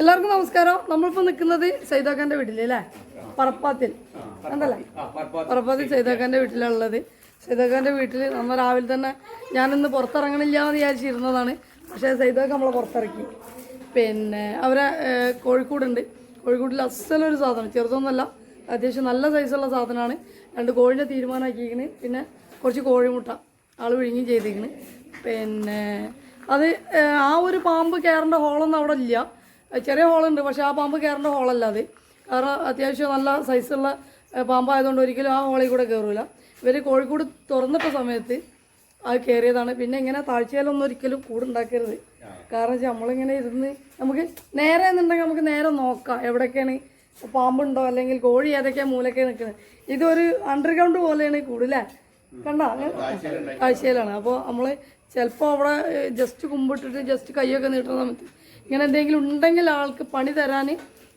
എല്ലാവർക്കും നമസ്കാരം. നമ്മളിപ്പോൾ നിൽക്കുന്നത് സൈതാഖാന്റെ വീട്ടിൽ അല്ലേ? പറപ്പാത്തിൽ. കണ്ടല്ലേ? പറപ്പാത്തിൽ. സൈതാഖാന്റെ വീട്ടിലുള്ളത് സൈതാഖാന്റെ വീട്ടിൽ നമ്മൾ രാവിലെ തന്നെ ഞാനിന്ന് പുറത്തിറങ്ങണില്ല എന്ന് വിചാരിച്ചിരുന്നതാണ്. പക്ഷേ സൈതാഖ് നമ്മളെ പുറത്തിറക്കി. പിന്നെ അവരെ കോഴിക്കോടുണ്ട്. കോഴിക്കോട്ടിൽ അസലൊരു സാധനം. ചെറുതൊന്നുമല്ല അത്യാവശ്യം നല്ല സൈസുള്ള സാധനമാണ്. രണ്ട് കോഴിനെ തീരുമാനമാക്കിയിരിക്കണ്. പിന്നെ കുറച്ച് കോഴിമുട്ട ആൾ വിഴുങ്ങി ചെയ്തിരിക്കണ് പിന്നെ അത് ആ ഒരു പാമ്പ് കയറേണ്ട ഹോളൊന്നും അവിടെ ഇല്ല. ചെറിയ ഹോളുണ്ട് പക്ഷേ ആ പാമ്പ് കയറേണ്ട ഹോളല്ല അത്. കാരണം അത്യാവശ്യം നല്ല സൈസുള്ള പാമ്പായതുകൊണ്ട് ഒരിക്കലും ആ ഹോളിൽ കൂടെ കയറില്ല ഇവർ കോഴിക്കോട് തുറന്നിട്ട സമയത്ത് അത് കയറിയതാണ്. പിന്നെ ഇങ്ങനെ താഴ്ചയിലൊന്നും ഒരിക്കലും കൂടുണ്ടാക്കരുത്. കാരണം വെച്ചാൽ നമ്മളിങ്ങനെ ഇരുന്ന് നമുക്ക് നേരെ എന്നുണ്ടെങ്കിൽ നമുക്ക് നേരെ നോക്കാം എവിടെയൊക്കെയാണ് പാമ്പുണ്ടോ അല്ലെങ്കിൽ കോഴി ഏതൊക്കെയാണ് മൂലൊക്കെ നിൽക്കുന്നത്. ഇതൊരു അണ്ടർഗ്രൗണ്ട് പോലെയാണ് ഈ കൂട് അല്ലേ? കണ്ട? കാഴ്ചയിലാണ് അപ്പോൾ നമ്മൾ ചിലപ്പോൾ അവിടെ ജസ്റ്റ് കുമ്പിട്ടിട്ട് ജസ്റ്റ് കൈയൊക്കെ നീട്ടുന്ന സമയത്ത് ഇങ്ങനെ എന്തെങ്കിലും ഉണ്ടെങ്കിൽ ആൾക്ക് പണി തരാൻ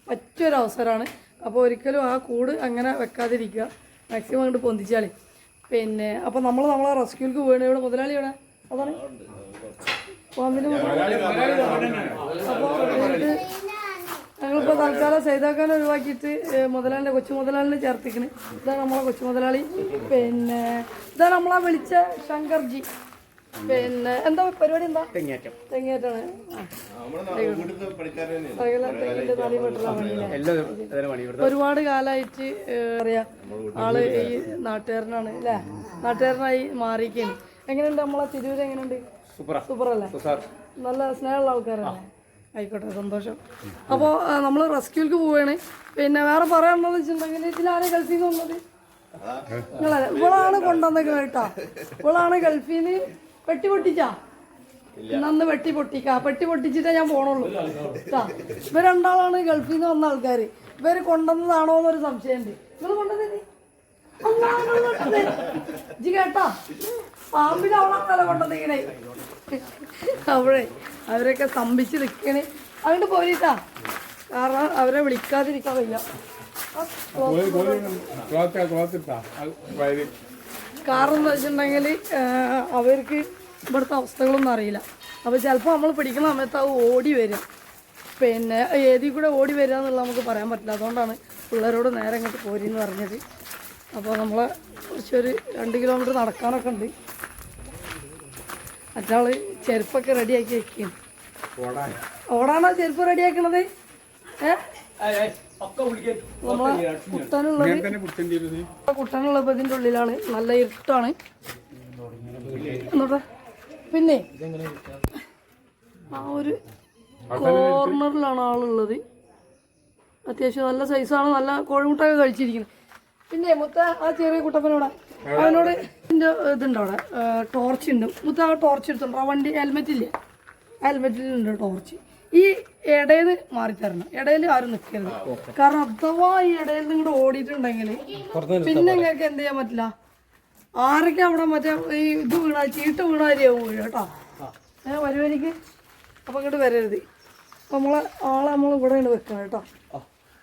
പറ്റിയൊരവസരമാണ് അപ്പോൾ ഒരിക്കലും ആ കൂട് അങ്ങനെ വെക്കാതിരിക്കുക. മാക്സിമം അങ്ങോട്ട് പൊന്തിച്ചാൽ പിന്നെ അപ്പോൾ നമ്മൾ നമ്മളെ റെസ്ക്യൂക്ക് വീണ്. ഇവിടെ മുതലാളി ഇവിടെ അതാണ്. അപ്പോൾ ഞങ്ങളിപ്പോൾ തൽക്കാലം സൈതാക്കാൻ ഒഴിവാക്കിയിട്ട് മുതലാളിന്റെ കൊച്ചു മുതലാളിനെ ചേർത്തിക്കണ്. ഇതാണ് നമ്മളെ കൊച്ചു മുതലാളി. പിന്നെ ഇതാണ് നമ്മളെ വിളിച്ച ശങ്കർജി. പിന്നെ എന്താ പരിപാടി എന്താ? തെങ്ങേറ്റം. തെങ്ങേറ്റാണ് ഒരുപാട് കാലമായിട്ട് അറിയാം ആൾ ഈ നാട്ടുകാരനാണ് അല്ലേ? നാട്ടുകാരനായി മാറിയിരിക്കുകയാണ്. എങ്ങനെയുണ്ട് നമ്മളെ തിരൂര് എങ്ങനെയുണ്ട്? സൂപ്പർ. അല്ലേ നല്ല സ്നേഹമുള്ള ആൾക്കാരാണ്. ആയിക്കോട്ടെ സന്തോഷം. അപ്പോൾ നമ്മൾ റെസ്ക്യൂക്ക് പോവുകയാണ് പിന്നെ വേറെ പറയാനുള്ളത് വെച്ചിട്ടുണ്ടെങ്കിൽ ഇതിലാരെ ഗൾഫിൽ നിന്ന് വന്നത്? ഇവളാണ് കൊണ്ടുവന്നത് കേട്ടോ. ഇവളാണ് ഗൾഫിൽ നിന്ന് പെട്ടി പൊട്ടിച്ചാ? നന്ന് വെട്ടി പൊട്ടിക്കാ. പെട്ടി പൊട്ടിച്ചിട്ടേ ഞാൻ പോണുള്ളൂ. ഇവർ രണ്ടാളാണ് ഗൾഫിൽ നിന്ന് വന്ന ആൾക്കാർ ഇവർ കൊണ്ടുവന്നതാണോ എന്നൊരു സംശയമുണ്ട് നിങ്ങൾ കൊണ്ടുവന്നേ ഇജ്ജ് കേട്ടാ. പാമ്പിനെ അവളാണല്ലോ കൊണ്ടുവന്നിങ്ങനെ അവിടെ അവരൊക്കെ സ്തംഭിച്ച് നിൽക്കണേ അങ്ങോട്ട് പോരീട്ടാ കാരണം അവരെ വിളിക്കാതിരിക്കാൻ വയ്യ. കാരണം എന്താ വെച്ചിട്ടുണ്ടെങ്കിൽ അവർക്ക് ഇവിടുത്തെ അവസ്ഥകളൊന്നും അറിയില്ല. അപ്പോൾ ചിലപ്പോൾ നമ്മൾ പിടിക്കുന്ന സമയത്ത് അത് ഓടി വരും. പിന്നെ ഏതിൽ കൂടെ ഓടി വരിക എന്നുള്ളത് നമുക്ക് പറയാൻ പറ്റില്ല. അതുകൊണ്ടാണ് പിള്ളേരോട് നേരെ ഇങ്ങോട്ട് പോരിന്ന് പറഞ്ഞത്. അപ്പോൾ നമ്മൾ കുറച്ചൊരു രണ്ട് കിലോമീറ്റർ നടക്കാനൊക്കെ ഉണ്ട്. മറ്റാൾ ചെരുപ്പൊക്കെ റെഡിയാക്കി വെക്കും. ഓടാണോ ചെരുപ്പ് റെഡിയാക്കണത്? ഏ? നമ്മളെ കുട്ടനുള്ളത് കുട്ടനുള്ളപ്പോൾ ഇതിന്റെ ഉള്ളിലാണ്. നല്ല ഇരുട്ടാണ്. എന്നോട്ടെ പിന്നെ ആ ഒരു കോർണറിലാണ് ആളുള്ളത്. അത്യാവശ്യം നല്ല സൈസാണ് നല്ല കോഴിമുട്ടൊക്കെ കഴിച്ചിരിക്കുന്നത്. പിന്നെ മുത്ത ആ ചെറിയ കുട്ടപ്പനോടെ അവനോട് ഇതിന്റെ ഇതുണ്ട് അവിടെ ടോർച്ച് ഉണ്ട്. മുത്ത ആ ടോർച്ച് എടുത്തുണ്ടോ ആ വണ്ടി ഹെൽമെറ്റ് ഇല്ലേ? ഹെൽമെറ്റിലുണ്ട് ടോർച്ച് ഈ ഇടയിൽ മാറി തരണം. ഇടയിൽ ആരും നിൽക്കരുത് കാരണം അഥവാ ഈ ഇടയിൽ നിങ്ങളുടെ ഓടിയിട്ടുണ്ടെങ്കിൽ പിന്നെ നിങ്ങൾക്ക് എന്ത് ചെയ്യാൻ പറ്റില്ല? ആരൊക്കെ അവിടെ മറ്റേ ഈ ഇത് വീണ ചീട്ട് വീണാരിയാവും കേട്ടോ? ഏ വരുവാനിക്ക് അപ്പം ഇങ്ങോട്ട് വരരുത്. അപ്പം നമ്മളെ ആളെ നമ്മൾ ഇവിടെ വെക്കണം കേട്ടോ?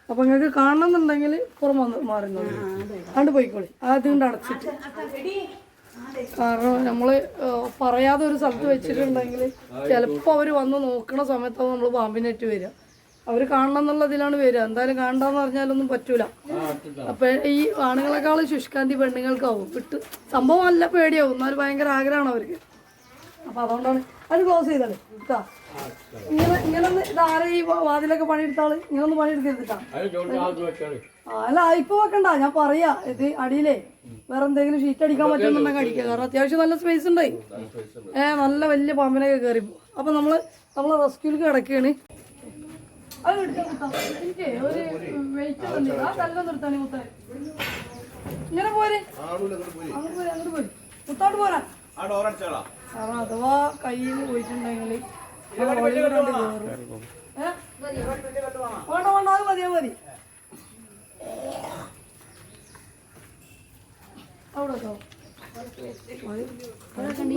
അപ്പം നിങ്ങൾക്ക് കാണണമെന്നുണ്ടെങ്കിൽ പുറം വന്ന് മാറുന്നത് അതുകൊണ്ട് പോയിക്കോളി. ആദ്യം കൊണ്ട് അടച്ചിട്ട്. കാരണം നമ്മൾ പറയാതെ ഒരു സ്ഥലത്ത് വെച്ചിട്ടുണ്ടെങ്കിൽ ചിലപ്പോൾ അവർ വന്ന് നോക്കണ സമയത്താണ് നമ്മൾ പാമ്പിനെറ്റ് വരിക അവർ കാണണം എന്നുള്ളതിലാണ് വരിക എന്തായാലും കാണണ്ടെന്ന് പറഞ്ഞാലൊന്നും പറ്റൂല. അപ്പൊ ഈ ആണുങ്ങളെക്കാളും ശുഷ്കാന്തി പെണ്ണുങ്ങൾക്കാവും. വിട്ട് സംഭവം അല്ല പേടിയാവും. എന്നാലും ഭയങ്കര ആഗ്രഹമാണ് അവർക്ക്. അപ്പൊ അതുകൊണ്ടാണ് അത് ക്ലോസ് ചെയ്താൽ കേട്ടാ ഇങ്ങനെ ഇങ്ങനെ ഇതാരെ ഈ വാതിലൊക്കെ പണിയെടുത്താൾ? ഇങ്ങനെ ഒന്ന് പണിയെടുക്കരുത് കേട്ടാ അല്ല ഇപ്പൊ വെക്കണ്ട. ഞാൻ പറയാ ഇത് അടിയിലേ വേറെ എന്തെങ്കിലും ഷീറ്റ് അടിക്കാൻ പറ്റുന്നുണ്ടെങ്കിൽ അടിക്കുക കാരണം അത്യാവശ്യം നല്ല സ്പേസ് ഉണ്ടായി. ഏഹ് നല്ല വലിയ പാമ്പിനൊക്കെ കയറി അപ്പൊ നമ്മൾ നമ്മളെ റെസ്ക്യൂലേക്ക് കിടക്കുകയാണ് അത് എടുക്കാം മുത്താ. എനിക്കേ ഒരു വെയിറ്റ് ഉണ്ട് ആ കല്ല് നിർത്താണി മുത്തേ. ഇങ്ങനെ പോരെ. അങ്ങോട്ട് പോരെ. അങ്ങോട്ട് പോരെ മുത്തോട്ട് പോരാ. കാരണം അഥവാ കയ്യിൽ പോയിട്ടുണ്ടെങ്കിൽ വേണ്ട വേണ്ട അത് മതി അത് മതി. അവിടെ വെച്ചോ. മതി. പിന്നെ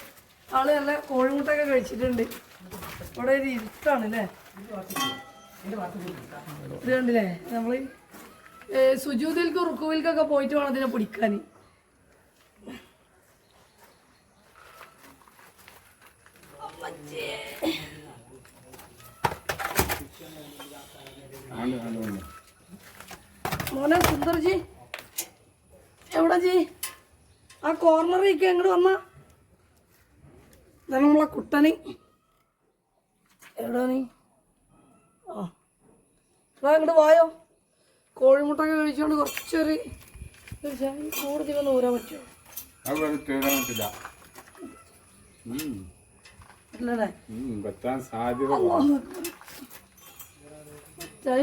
ആൾ നല്ല കോഴിമുട്ടൊക്കെ കഴിച്ചിട്ടുണ്ട്. ഇവിടെ ഒരു ഇരുട്ടാണ് അല്ലേ ഇത് കണ്ടില്ലേ? നമ്മൾ സുജൂതിൽക്കും റുക്കുവിൽക്കൊക്കെ പോയിട്ട് വേണം ഇതിനെ പിടിക്കാൻ. മോനെ സുന്ദർജി. എവിടെ ജി? ആ കോർണറിലേക്ക് എങ്ങോട്ട് വന്ന? ഇതാണ് നമ്മളെ കുട്ടന്. എവിടെ നീ? ആ. എടാ ഇങ്ങോട്ട് വായോ? കോഴിമുട്ടൊക്കെ കഴിച്ചുകൊണ്ട് കുറച്ചൊരു ഒന്ന് ഊരാൻ പറ്റുമോ?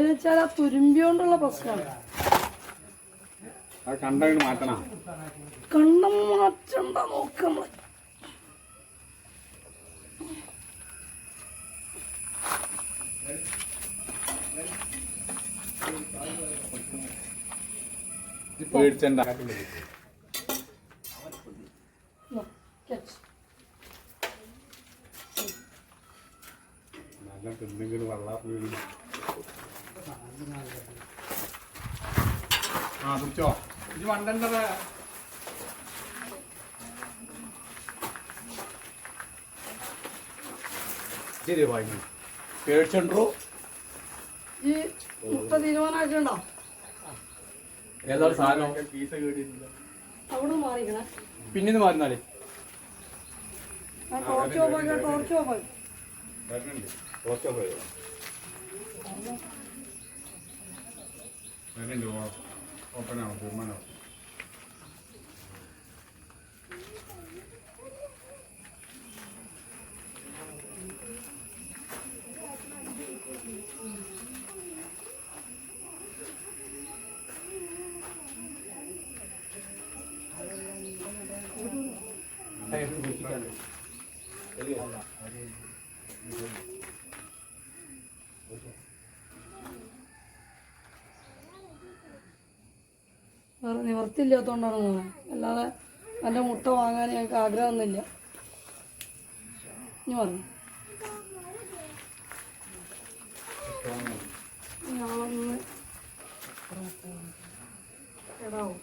വെച്ചാൽ ആ തുരുമ്പിയോണ്ടുള്ള പ്രശ്നമാണ് കണ്ടം മാറ്റണ്ട നോക്കാം പേടിച്ചണ്ട. നല്ല തിന്നെങ്കിലും വെള്ളം വീഴും ആ കുടിച്ചോ? ഇത് വണ്ടണ്ടത്. ശരി വാങ്ങി പേടിച്ചോ ഈ മുട്ട തീരുമാനമായിട്ടുണ്ടോ? ഏതാണ് സാധനം? പിന്നീന്ന് മാറുന്നാലേ? ഓപ്പൺ ആവും തീരുമാനമാവും വേറെ നിവർത്തില്ലാത്തതുകൊണ്ടാണ് മോനെ. അല്ലാതെ നല്ല മുട്ട വാങ്ങാൻ ഞങ്ങൾക്ക് ആഗ്രഹമൊന്നുമില്ല. ഇനി പറഞ്ഞു ഞാനൊന്ന് എടാവോ.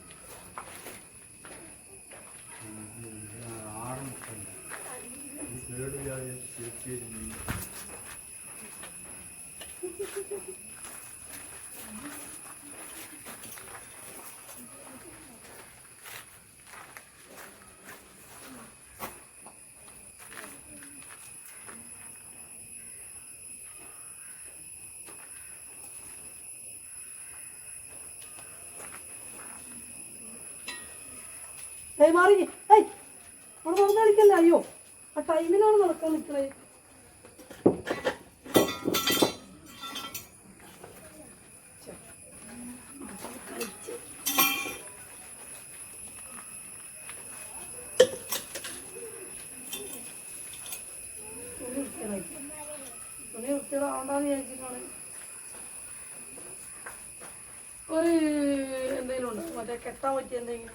ഏയ് മാറി. ഏയ് അവിടെ നടന്ന് കളിക്കല്ല? അയ്യോ ആ ടൈമിലാണ് നടക്കാൻ നിൽക്കണേ ഒരു എന്തെങ്കിലും ഉണ്ടോ? മറ്റേ കെട്ടാൻ പറ്റിയ എന്തെങ്കിലും?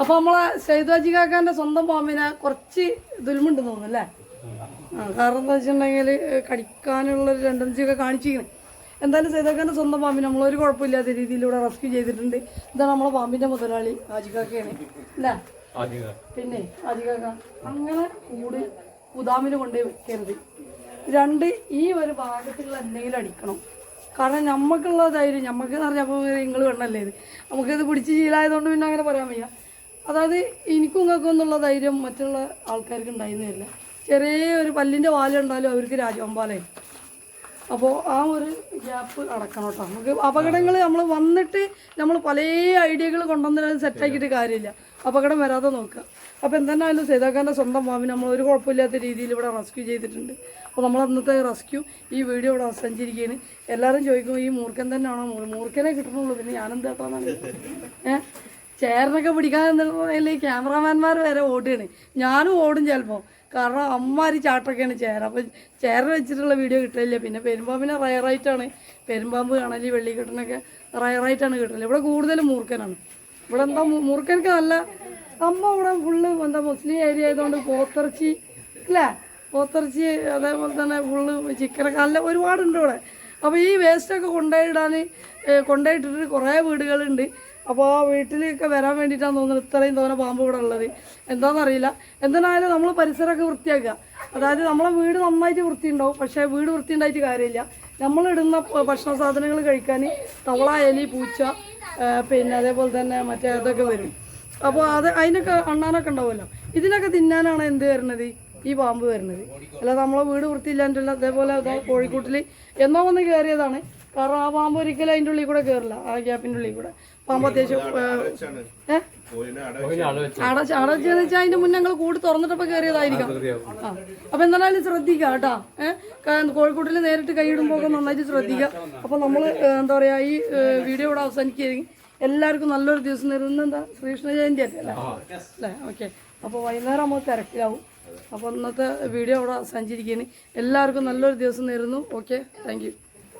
അപ്പൊ നമ്മളെ സൈതാജി കാക്കാന്റെ സ്വന്തം പാമ്പിനെ കുറച്ച് ദുൽമുണ്ട് തോന്നുന്നു അല്ലേ? ആ കാരണം എന്താ വെച്ചിട്ടുണ്ടെങ്കിൽ കടിക്കാനുള്ള ഒരു ടെൻഡൻസി ഒക്കെ കാണിച്ചിരിക്കുന്നത് എന്തായാലും സൈതാക്കാന്റെ സ്വന്തം പാമ്പിനെ നമ്മളൊരു കുഴപ്പമില്ലാത്ത രീതിയിലൂടെ റെസ്ക്യൂ ചെയ്തിട്ടുണ്ട്. ഇതാണ് നമ്മളെ പാമ്പിന്റെ മുതലാളി ആജിക്കാക്കയാണ് അല്ലേ? പിന്നെ ആജിക്കാക്ക അങ്ങനെ കൂട് കുതാമിന് കൊണ്ടുപോയി വെക്കരുത്. രണ്ട് ഈ ഒരു ഭാഗത്തുള്ള എന്തെങ്കിലും അടിക്കണം. കാരണം നമുക്കുള്ള ധൈര്യം നമുക്ക് എന്ന് പറഞ്ഞാൽ അപ്പോൾ നിങ്ങൾ വേണമല്ലേ ഇത്? നമുക്കിത് പിടിച്ച് ശീലമായതുകൊണ്ട് പിന്നെ അങ്ങനെ പറയാൻ വയ്യ. അതായത് എനിക്കും ഇങ്ങൾക്കും എന്നുള്ള ധൈര്യം മറ്റുള്ള ആൾക്കാർക്ക് ഉണ്ടായിരുന്നില്ല. ചെറിയ ഒരു പല്ലിന്റെ വാലുണ്ടാലും അവർക്ക് രാജവമ്പാലായി. അപ്പോൾ ആ ഒരു ഗ്യാപ്പ് അടക്കണം കേട്ടോ. നമുക്ക് അപകടങ്ങൾ നമ്മൾ വന്നിട്ട് നമ്മൾ പല ഐഡിയകൾ കൊണ്ടുവന്നിട്ട് സെറ്റാക്കിയിട്ട് കാര്യമില്ല. അപകടം വരാതെ നോക്കുക. അപ്പോൾ എന്തെന്നായാലും സേതാക്കാന്റെ സ്വന്തം മാവിന് നമ്മൾ ഒരു കുഴപ്പമില്ലാത്ത രീതിയിൽ ഇവിടെ റെസ്ക്യൂ ചെയ്തിട്ടുണ്ട്. അപ്പോൾ നമ്മൾ അന്നത്തെ റെസ്ക്യൂ ഈ വീഡിയോ ഇവിടെ അവസാനിച്ചിരിക്കുകയാണ്. എല്ലാവരും ചോദിക്കും ഈ മൂർഖൻ തന്നെയാണോ? മൂർ- മൂർഖനെ കിട്ടണുള്ളൂ. പിന്നെ ഞാനെന്ത് കേട്ടോന്നാണ് ഏഹ് ചേറിനൊക്കെ പിടിക്കാതെ ക്യാമറമാന്മാർ വരെ ഓടുകയാണ്. ഞാനും ഓടും ചിലപ്പോൾ കാരണം അമ്മാരി ചാട്ടൊക്കെയാണ് ചേര അപ്പം ചേര വെച്ചിട്ടുള്ള വീഡിയോ കിട്ടില്ല പിന്നെ പെരുമ്പാമ്പിനെ റയറായിട്ടാണ് പെരുമ്പാമ്പ് കാണലി വെള്ളിക്കെട്ടിനൊക്കെ റയറായിട്ടാണ് കിട്ടൽ. ഇവിടെ കൂടുതലും മൂർക്കനാണ് ഇവിടെ എന്താ മൂർക്കനൊക്കെ നല്ല അമ്മ ഇവിടെ ഫുള്ള് എന്താ മുസ്ലിം ഏരിയ ആയതുകൊണ്ട് പോത്തിറച്ചി അല്ലേ? പോത്തിറച്ചി അതേപോലെ തന്നെ ഫുള്ള് ചിക്കനൊക്കെ നല്ല ഒരുപാടുണ്ട് ഇവിടെ. അപ്പോൾ ഈ വേസ്റ്റൊക്കെ കൊണ്ടുപോയിടാൻ കൊണ്ടുപോയിട്ടിട്ട് കുറേ വീടുകളുണ്ട്. അപ്പോൾ ആ വീട്ടിലേക്ക് വരാൻ വേണ്ടിയിട്ടാണ് തോന്നുന്നത്. ഇത്രയും തോന്നെ പാമ്പ് ഇവിടെ ഉള്ളത്. എന്താണെന്നറിയില്ല എന്തായാലും നമ്മൾ പരിസരമൊക്കെ വൃത്തിയാക്കുക. അതായത് നമ്മളെ വീട് നന്നായിട്ട് വൃത്തിയുണ്ടാവും. പക്ഷേ വീട് വൃത്തി ഉണ്ടായിട്ട് കാര്യമില്ല. നമ്മളിടുന്ന ഭക്ഷണ സാധനങ്ങൾ കഴിക്കാൻ തവള എലി പൂച്ച പിന്നെ അതേപോലെ തന്നെ മറ്റേ അതൊക്കെ വരും. അപ്പോൾ അത് അതിനൊക്കെ അണ്ണാനൊക്കെ ഉണ്ടാവുമല്ലോ. ഇതിനൊക്കെ തിന്നാനാണ് എന്ത് വരുന്നത്? ഈ പാമ്പ് വരുന്നത്. അല്ല നമ്മളെ വീട് വൃത്തിയില്ലാണ്ടല്ല. അതേപോലെ അതാ കോഴിക്കൂട്ടിൽ എന്നോ വന്ന് കയറിയതാണ് കാരണം ആ പാമ്പ് ഒരിക്കലും അതിന്റെ ഉള്ളിൽ കൂടെ കയറില്ല ആ ഗ്യാപ്പിന്റെ ഉള്ളിൽ കൂടെ. അത്യാവശ്യം അടച്ച് അടച്ചെന്ന് വെച്ചാൽ അതിന്റെ മുന്നേ ഞങ്ങൾ കൂട് തുറന്നിട്ടപ്പോ കയറിയതായിരിക്കാം ആ. അപ്പൊ എന്തായാലും ശ്രദ്ധിക്കുക കേട്ടോ. ഏഹ് കോഴിക്കോട്ടിൽ നേരിട്ട് കൈയിടുമ്പോ ഒക്കെ നന്നായിട്ട് ശ്രദ്ധിക്കുക അപ്പൊ നമ്മൾ എന്താ പറയാ ഈ വീഡിയോ ഇവിടെ അവസാനിക്കുകയായിരിക്കും എല്ലാവർക്കും നല്ലൊരു ദിവസം തരുന്ന എന്താ? ശ്രീകൃഷ്ണ ജയന്തി അല്ലേ? അല്ലേ? ഓക്കെ. അപ്പോൾ വൈകുന്നേരം നമ്മൾ തിരക്കിലാവും. അപ്പോൾ ഇന്നത്തെ വീഡിയോ അവിടെ അവസാനിച്ചിരിക്കുകയാണ്. എല്ലാവർക്കും നല്ലൊരു ദിവസം നേരുന്നു. ഓക്കെ. Thank you.